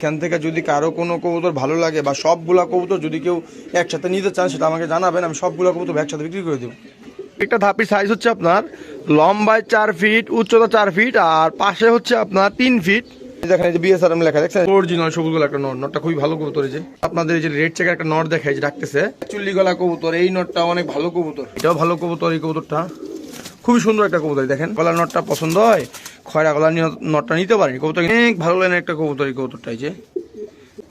এখান থেকে যদি কারও কোনো কবুতর ভালো লাগে বা সবগুলা কবুতর যদি কেউ একসাথে নিতে চান সেটা আমাকে জানাবেন আমি সবগুলা কবুতর একসাথে বিক্রি করে দেবো। একটা ধাপির সাইজ হচ্ছে আপনার লম্বায় চার ফিট উচ্চতা চার ফিট আর পাশে হচ্ছে আপনার তিন ফিট দেখেন এই যে বিএসআরএম লেখা দেখছেন? অরিজিনাল সবুজ গলা একটা নট নটটা খুবই ভালো কবুতর এই যে। আপনাদের এই যে রেড চেকের একটা নট যে রাখতেছে চুল্লি গলা কবুতর এই নটটা অনেক ভালো কবুতর। এটাও ভালো কবুতর এই কবুতরটা। খুবই সুন্দর একটা কবুতর দেখেন। গলার নটটা পছন্দ হয়। খয়রা নিয়ে নটটা নিতে পারেন। কবুতর অনেক ভালো লাইনের একটা কবুতর এই কবুতরটা যে।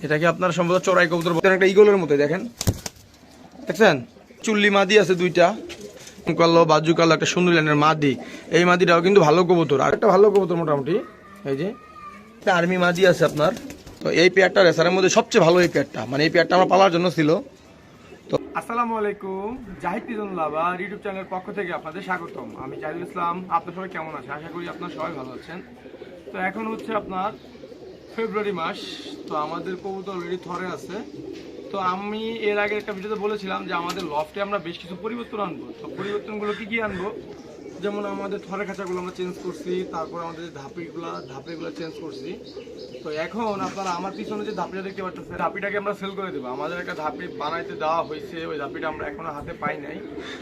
এটাকে আপনার সম্ভবত চড়াই কবুতর? বলতেন একটা ইগলের মতো দেখেন। দেখছেন? চুল্লি মাদি আছে দুইটা। কালো বাজু কালো একটা সুন্দর লাইনের মাদি। এই মাদিটাও কিন্তু ভালো কবুতর। আর একটা ভালো কবুতর মোটামুটি, এই যে। একটা আর্মি মাদি আছে আপনার। তো এই পেয়ারটা রেসারের মধ্যে সবচেয়ে ভালো এই পেয়ারটা। মানে এই পেয়ারটা আমার পালার জন্য ছিল। আসসালামু আলাইকুম, জাহিদ পিজন লাভা ইউটিউব চ্যানেলের পক্ষ থেকে আপনাদের স্বাগতম। আমি জাহিদুল ইসলাম, আপনার সবাই কেমন আছে আশা করি আপনার সবাই ভালো আছেন। তো এখন হচ্ছে আপনার ফেব্রুয়ারি মাস, তো আমাদের কবুতর অলরেডি থরে আছে। তো আমি এর আগে একটা ভিডিওতে বলেছিলাম যে আমাদের লফটে আমরা বেশ কিছু পরিবর্তন আনব। তো পরিবর্তনগুলো কি কি আনব? যেমন আমাদের থরে খাঁচাগুলো আমরা চেঞ্জ করছি, তারপর আমাদের যে ধাপিগুলো ধাপিগুলো চেঞ্জ করছি। তো এখন আপনারা আমার পিছনে যে ধাপিটা দেখতে পাচ্ছেন ধাপিটাকে আমরা সেল করে দেবো। আমাদের একটা ধাপি বানাইতে দেওয়া হয়েছে, ওই ধাপিটা আমরা এখনও হাতে পাই নাই।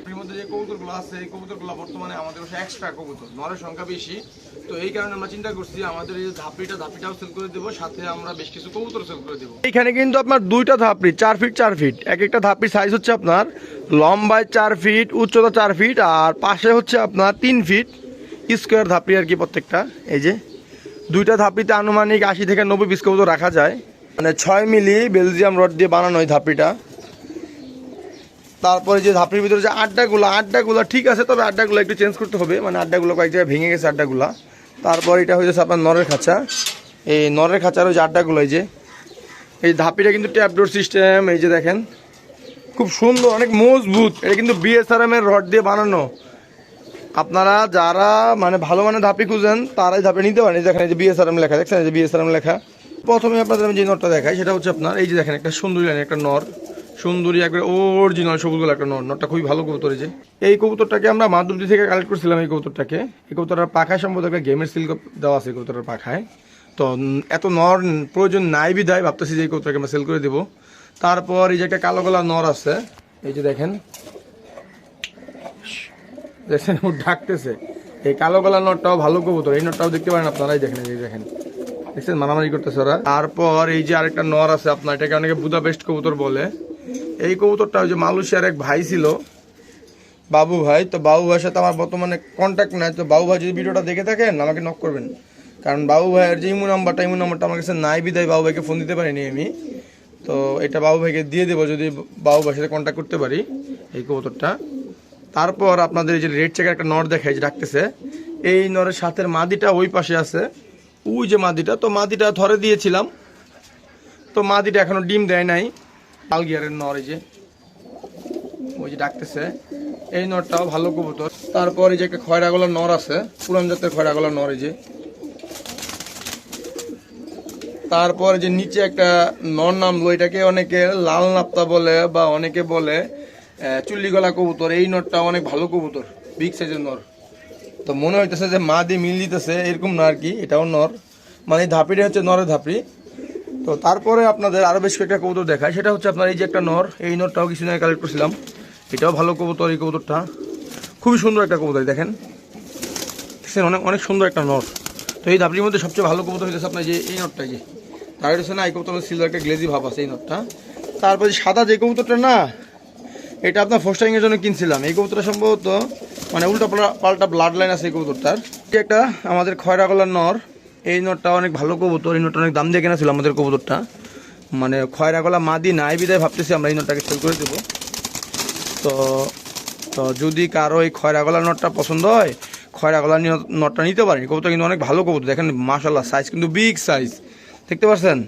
এর মধ্যে যে কবুতরগুলো আছে, এই কবুতরগুলো বর্তমানে আমাদের কাছে এক্সট্রা কবুতর, নরের সংখ্যা বেশি। তো এই কারণে আমরা চিন্তা করছি, আমাদের এই যে ধাপিটা, ধাপিটাও সেল করে দেবো, সাথে আমরা বেশ কিছু কবুতর সেল করে দেবো। এখানে কিন্তু আপনার দুইটা ধাপড়ি চার ফিট চার ফিট এক একটা ধাপড়ির সাইজ হচ্ছে আপনার লম্বায় চার ফিট উচ্চতা চার ফিট আর পাশে হচ্ছে আপনার তিন ফিট স্কোয়ার ধাপড়ি আর কি প্রত্যেকটা। এই যে, দুইটা ধাপড়িতে আনুমানিক আশি থেকে নব্বই পিস কবুতর রাখা যায়। মানে ছয় মিলি বেলজিয়াম রড দিয়ে বানানো এই ধাপড়িটা। তারপরে যে ধাপড়ির ভিতরে যে আড্ডাগুলো আড্ডাগুলো ঠিক আছে, তবে আড্ডাগুলো একটু চেঞ্জ করতে হবে। মানে আড্ডাগুলো কয়েক জায়গায় ভেঙে গেছে আড্ডাগুলো। তারপর এটা হয়েছে আপনার নরের খাঁচা। এই নরের খাঁচার ওই যে আড্ডাগুলো, এই যে। এই ধাপিটা কিন্তু ট্যাপডোর সিস্টেম এই যে দেখেন। খুব সুন্দর, অনেক মজবুত। এটা কিন্তু বিএসআরএম এর রড দিয়ে বানানো। আপনারা যারা মানে ভালো মানের ধাপি খুঁজেন, তারাই ধাপে নিতে পারেন। দেখেন এই যে বিএসআরএম লেখা, দেখছেন? এই যে বিএসআরএম লেখা। প্রথমে আপনাদের আমি যে নটটা দেখাই, সেটা হচ্ছে আপনার, এই যে দেখেন, একটা সুন্দরী লাইন একটা নর। সুন্দরী, একবার অরিজিনাল সবুজ গোলা একটা নর। নরটা খুবই ভালো কবুতর যে। এই কবুতরটাকে আমরা মাধবদী থেকে কালেক্ট করছিলাম এই কবুতরটাকে। এই কবুতরের পাখায় সম্ভবত একটা গেমের সিল দেওয়া আছে এই কবুতরের পাখায়। তো এত নর প্রয়োজন নাই বিধায় ভাবতেছি যে এই কবুতরকে আমরা সেল করে দেবো। তারপর এই যে একটা কালো গলা নর আছে, এই যে দেখেন দেখছেন ও ডাকতেছে এই কালো গলা নটটাও ভালো কবুতর, এই নটটাও দেখতে পারেন আপনারাই দেখেন, এই দেখেন। দেখছেন, মারামারি করতেছে ওরা। তারপর এই যে আরেকটা নর আছে আপনার, এটাকে অনেকে বুদাপেস্ট কবুতর বলে। এই কবুতরটা ওই যে মালয়েশিয়ার এক ভাই ছিল, বাবু ভাই। তো বাবু ভাইয়ের সাথে আমার বর্তমানে কন্ট্যাক্ট নাই। তো বাবু ভাই যদি ভিডিওটা দেখে থাকেন, আমাকে নক করবেন। কারণ বাবু ভাইয়ের যে ইমু নাম্বারটা ইমু নাম্বারটা আমার কাছে নাই, বিদায় বাবু ভাইকে ফোন দিতে পারিনি আমি। তো এটা বাবু ভাইকে দিয়ে দেবো, যদি বাবু ভাইয়ের সাথে কন্ট্যাক্ট করতে পারি, এই কবুতরটা। তারপর আপনাদের যে রেড চেকের একটা নর দেখায় যে ডাকতেছে, এই নরের সাথের মাদিটা ওই পাশে আছে। ওই যে মাদিটা, তো মাদিটা ধরে দিয়েছিলাম, তো মাদিটা এখনও ডিম দেয় নাই। আলগিয়ারের নর এই যে, ওই যে ডাকতেছে, এই নরটাও ভালো কবুতর। তারপর এই যে একটা খয়রা গলার নর আছে, পুরান জাতের খয়রা গলার নর এই যে। তারপর যে নিচে একটা নর নামলো, এটাকে অনেকে লাল নাপ্তা বলে বা অনেকে বলে চুল্লি গলা কবুতর, এই নরটা অনেক ভালো কবুতর বিগ সাইজের নর। তো মনে হইতেছে যে মা দিয়ে মিল দিতেছে, এরকম না আর কি, এটাও নর। মানে ধাপিটা হচ্ছে নরের ধাপি তো তারপরে আপনাদের আরও বেশ কয়েকটা কবুতর দেখায় সেটা হচ্ছে আপনার এই যে একটা নর, এই নরটাও কিছু আগে কালেক্ট করছিলাম। এটাও ভালো কবুতর, এই কবুতরটা। খুবই সুন্দর একটা কবুতর দেখেন। দেখছেন, অনেক অনেক সুন্দর একটা নর। তো এই ধাপটির মধ্যে সবচেয়ে ভালো কবুতর হচ্ছে আপনার যে, এই নটটা যে। তার হচ্ছে না, এই কবুতর সিলভার একটা গ্লেজি ভাব আছে, এই নটটা। তারপরে সাদা যে কবুতরটা না এটা আপনার ফোস্টাইং এর জন্য কিনছিলাম। এই কবুতরটা সম্ভবত মানে উল্টা পাল্টা- ব্লাড লাইন আছে এই কবুতরটার। একটা আমাদের খয়রা গলার নর, এই নটটা অনেক ভালো কবুতর, এই নটটা অনেক দাম দিয়ে কেনা ছিল আমাদের কবুতরটা। মানে খয়রা গলা মাদি নাই বিদায় ভাবতেছি আমরা এই নটটাকে সেল করে দেবো। তো তো যদি কারও এই খয়রা গলার নটটা পছন্দ হয় খয়রা গলার নি- নটটা নিতে পারেন। কবুতর কিন্তু অনেক ভালো কবুতর। দেখেন মাশাল্লাহ সাইজ কিন্তু বিগ সাইজ দেখতে পাচ্ছেন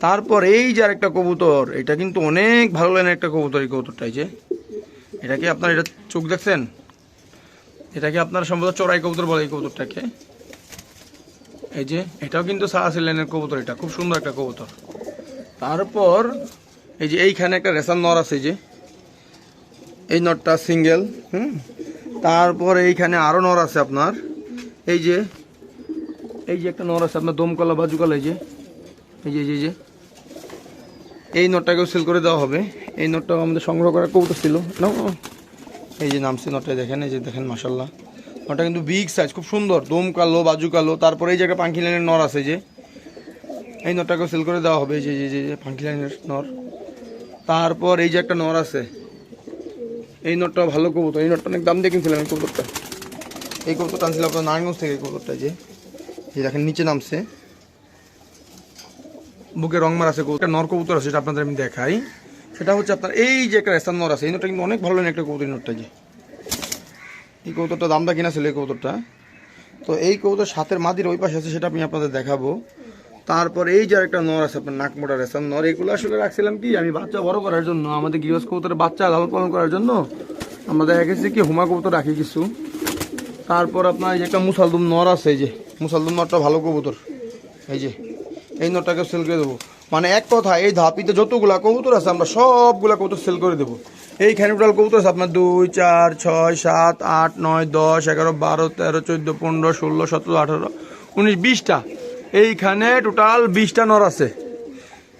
তারপর এই যে আরেকটা কবুতর এটা কিন্তু অনেক ভালো লাইনের একটা কবুতর এই কবুতরটা এই যে। এটা কি আপনার এটা চোখ দেখছেন? এটাকে আপনার সম্ভবত চড়াই কবুতর বলে এই কবুতরটাকে? এই যে এটাও কিন্তু সাহাসি লাইনের কবুতর এটা খুব সুন্দর একটা কবুতর। তারপর এই যে এইখানে একটা রেশন নর আছে যে। এই নটটা সিঙ্গেল হুম? তারপর এইখানে আরও নর আছে আপনার। এই যে এই যে একটা নর আছে আপনার দমকলা বাজুকলা এই যে এই যে এই যে, এই নোটটাকেও সেল করে দেওয়া হবে। এই নোটটাও আমাদের সংগ্রহ করার কৌতো ছিল। নাও। এই যে নামছে নোটটা দেখেন এই যে দেখেন মাসাল্লাহ নোটটা কিন্তু বিগ সাইজ খুব সুন্দর। দম কালো বাজু কালো তারপরে এই যে একটা পাঙ্কি লাইনের নর আছে যে। এই নরটাকেও সেল করে দেওয়া হবে এই যে যে, যে পাঙ্কি লাইনের নর। তারপর এই যে একটা নর আছে। এই নটটা ভালো কবুতর। এই নটটা অনেক দাম দিয়ে কিনছিলাম এই কবুতরটা। এই কবুতরটা আনছিলাম আপনার নারায়ণগঞ্জ থেকে এই কবুতরটা যে। দেখেন নিচে নামছে। বুকে রং মার আছে, কবুতর নর কবুতর আছে সেটা আপনাদের আমি দেখাই। সেটা হচ্ছে আপনার, এই যে একটা রেস্তার নর আছে, এই নটটা কিন্তু অনেক ভালো লাগে একটা কবুতর নটটা যে। এই কবুতরটা দামটা কিনা ছিল এই কবুতরটা। তো এই কবুতর সাথের মাদির ওই পাশে আছে, সেটা আমি আপনাদের দেখাবো। তারপর এই যে একটা নর আছে আপনার নাক মোটা রেসার নর, এগুলো আসলে রাখছিলাম কি, আমি বাচ্চা বড় করার জন্য, আমাদের গৃহস্থ কবুতরের বাচ্চা লালন পালন করার জন্য, আমরা দেখা গেছে কি, হুমা কবুতর রাখি কিছু। তারপর আপনার এই যে একটা মুসালদুম নর আছে, এই যে মুসালদুম নরটা ভালো কবুতর, এই যে। এই নটটাকে সেল করে দেবো। মানে এক কথা, এই ধাপিতে যতগুলা কবুতর আছে, আমরা সবগুলা কবুতর সেল করে দেবো। এইখানে টোটাল কবুতর আছে আপনার দুই, চার, ছয়, সাত, আট, নয়, দশ, এগারো, বারো, তেরো, চোদ্দ, পনেরো, ষোলো, সতেরো, আঠেরো, উনিশ, বিশটা। এইখানে টোটাল বিশটা নর আছে।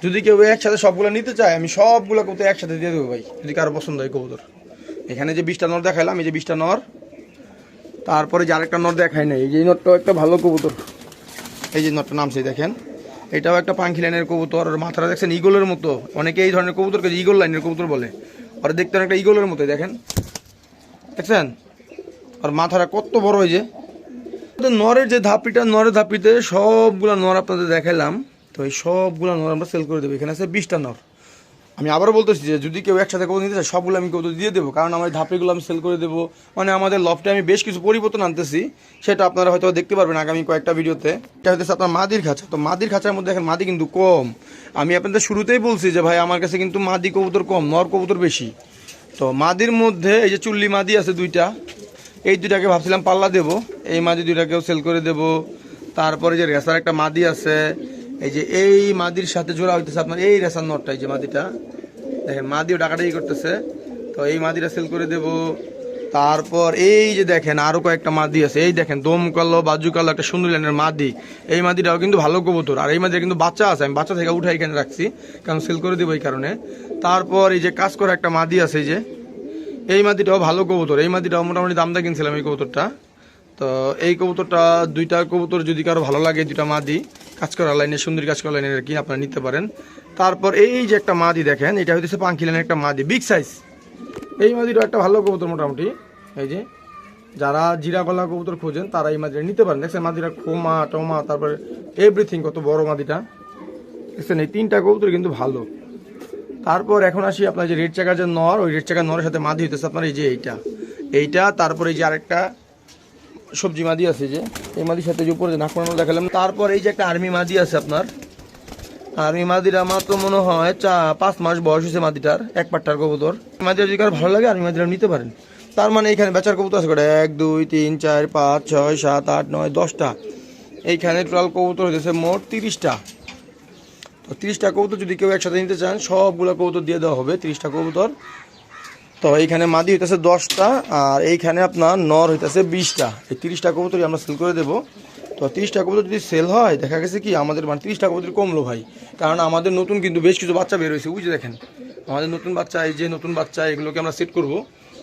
যদি কেউ একসাথে সবগুলো নিতে চায়, আমি সবগুলো কবুতর একসাথে দিয়ে দেবো ভাই, যদি কারও পছন্দ হয় কবুতর। এখানে যে বিশটা নর দেখাইলাম, এই যে বিশটা নর। তারপরে যে আরেকটা নর দেখাই নাই, এই যে এই নরটাও একটা ভালো কবুতর। এই যে নটটা নামছে দেখেন। এটাও একটা পাঙ্খি লাইনের কবুতর, আর মাথাটা দেখছেন ইগলের মতো। অনেকে এই ধরনের কবুতরকে ইগল লাইনের কবুতর বলে। আর দেখতে অনেকটা ইগলের মতো দেখেন। দেখছেন? আর মাথাটা কত বড় হয়ে যে। নরের যে ধাপিটা নরের ধাপিতে সবগুলো নর আপনাদের দেখালাম তো এই সবগুলো নর আমরা সেল করে দেবো। এখানে আছে বিশটা নর। আমি আবারও বলতেছি যে যদি কেউ একসাথে কবুতর নিতে চায়, সবগুলো আমি কবুতর দিয়ে দেবো। কারণ আমার ধাপেগুলো আমি সেল করে দেবো। মানে আমাদের লফটে আমি বেশ কিছু পরিবর্তন আনতেছি। সেটা আপনারা হয়তো দেখতে পারবেন আগামী কয়েকটা ভিডিওতে। এটা হচ্ছে আপনার মাদির খাঁচা। তো মাদির খাঁচার মধ্যে দেখেন মাদি কিন্তু কম। আমি আপনাদের শুরুতেই বলছি যে, ভাই, আমার কাছে কিন্তু মাদি কবুতর কম, নর কবুতর বেশি। তো মাদির মধ্যে এই যে চুল্লি মাদি আছে দুইটা, এই দুইটাকে ভাবছিলাম পাল্লা দেবো। এই মাদি দুইটাকেও সেল করে দেবো। তারপরে যে রেসার একটা মাদি আছে এই যে এই মাদির সাথে জোড়া হইতেছে আপনার, এই রেসার নটটা, এই যে মাদিটা। দেখেন মাদিও ডাকাডাকি করতেছে। তো এই মাদিটা সেল করে দেব। তারপর এই যে দেখেন, আরও কয়েকটা মাদি আছে। এই দেখেন, দম কালো, বাজু কালো, একটা সুন্দর লাইনের মাদি। এই মাদিটাও কিন্তু ভালো কবুতর। আর এই মাদিটা কিন্তু বাচ্চা আছে, আমি বাচ্চা থেকে উঠে এখানে রাখছি, কারণ সেল করে দেবো এই কারণে। তারপর এই যে কাজ করা একটা মাদি আছে, এই যে। এই মাদিটাও ভালো কবুতর। এই মাদিটাও মোটামুটি দামটা কিনছিলাম এই কবুতরটা। তো এই কবুতরটা, দুইটা কবুতর যদি কারও ভালো লাগে, দুইটা মাদি কাজ করা লাইনে, সুন্দর কাজ করা লাইনের আর কি আপনারা নিতে পারেন। তারপর এই যে একটা মাদি দেখেন, এটা হইতেছে পাঙ্কি লাইনের একটা মাদি, বিগ সাইজ। এই মাদিটা একটা ভালো কবুতর মোটামুটি। এই যে, যারা জিরা গলা কবুতর খোঁজেন, তারা এই মাদিটা নিতে পারেন। দেখছেন মাদিটা খোমা, টোমা, তারপরে এভরিথিং কত বড় মাদিটা। দেখছেন এই তিনটা কবুতর কিন্তু ভালো। তারপর এখন আসি আপনার যে রেড চাকার যে নর, ওই রেড চাকার নরের সাথে মাদি হইতেছে আপনার এই যে এইটা। এইটা, তারপরে এই যে আরেকটা সবজি মাদি আছে যে, এই মাদির সাথে যে উপরে যে নাক বানানো দেখালাম, তারপর এই যে একটা আর্মি মাদি আছে আপনার। আর্মি মাদির আমার তো মনে হয় চা, পাঁচ মাস বয়স হয়েছে মাদিটার, এক পাট্টার কবুতর। মাদিটা যদি কার ভালো লাগে, আর্মি মাদিটা নিতে পারেন। তার মানে এখানে বেচার কবুতর আছে কটা? এক, দুই, তিন, চার, পাঁচ, ছয়, সাত, আট, নয়, দশটা। এইখানে টোটাল কবুতর হয়েছে মোট তিরিশটা। তো তিরিশটা কবুতর যদি কেউ একসাথে নিতে চান, সবগুলো কবুতর দিয়ে দেওয়া হবে, তিরিশটা কবুতর। তো এইখানে মাদি হইতেছে দশটা, আর এইখানে আপনার নর হইতেছে বিশটা। এই তিরিশটা কবুতরই আমরা সেল করে দেবো। তো তিরিশটা কবুতর যদি সেল হয়, দেখা গেছে কি, আমাদের মানে তিরিশটা কবুতর কমলো ভাই কারণ আমাদের নতুন কিন্তু বেশ কিছু বাচ্চা বের হয়েছে, বুঝে দেখেন। আমাদের নতুন বাচ্চা, এই যে নতুন বাচ্চা, এগুলোকে আমরা সেট করব।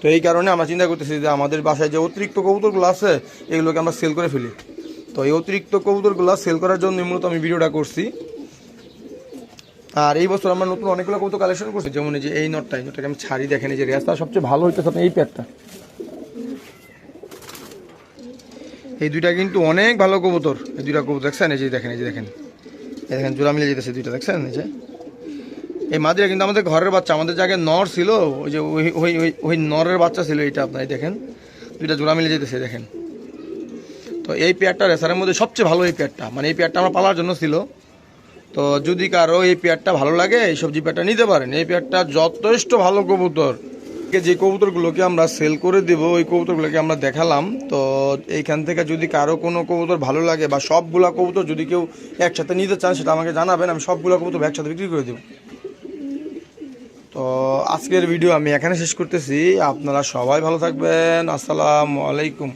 তো এই কারণে আমরা চিন্তা করতেছি যে আমাদের বাসায় যে অতিরিক্ত কবুতরগুলো আছে, এগুলোকে আমরা সেল করে ফেলি। তো এই অতিরিক্ত কবুতরগুলো সেল করার জন্য মূলত আমি ভিডিওটা করছি। আর এই বছর আমরা নতুন অনেকগুলো কৌতো কালেকশন করছি। যেমন এই যে এই নটটা, এই নটটাকে আমি ছাড়ি দেখেন, এই যে রেস্তা সবচেয়ে ভালো হইতেছে আপনার এই প্যাডটা এই দুইটা কিন্তু অনেক ভালো কবুতর। এই দুইটা কবুতর দেখছেন? এই যে দেখেন, এই যে দেখেন। এই দেখেন, জোড়া মিলে যেতেছে দুইটা, দেখছেন? এই যে। এই মাদিরা কিন্তু আমাদের ঘরের বাচ্চা, আমাদের জায়গায় নর ছিল, ওই যে ওই ওই, ওই- নরের বাচ্চা ছিল এইটা আপনার দেখেন। দুইটা জোড়া মিলে যেতেছে দেখেন। তো এই পেয়ারটা রেসারের মধ্যে সবচেয়ে ভালো এই পেয়ারটা মানে এই পেয়ারটা আমার পালার জন্য ছিল। তো যদি কারও এই পেয়ারটা ভালো লাগে, এই সবজি পেয়ারটা নিতে পারেন। এই পেয়ারটা যথেষ্ট ভালো কবুতর। যে কবুতরগুলোকে আমরা সেল করে দেব, ওই কবুতরগুলোকে আমরা দেখালাম। তো এইখান থেকে যদি কারও কোনো কবুতর ভালো লাগে বা সবগুলা কবুতর যদি কেউ একসাথে নিতে চান, সেটা আমাকে জানাবেন, আমি সবগুলা কবুতর একসাথে বিক্রি করে দেব। তো আজকের ভিডিও আমি এখানে শেষ করতেছি। আপনারা সবাই ভালো থাকবেন। আসসালামু আলাইকুম।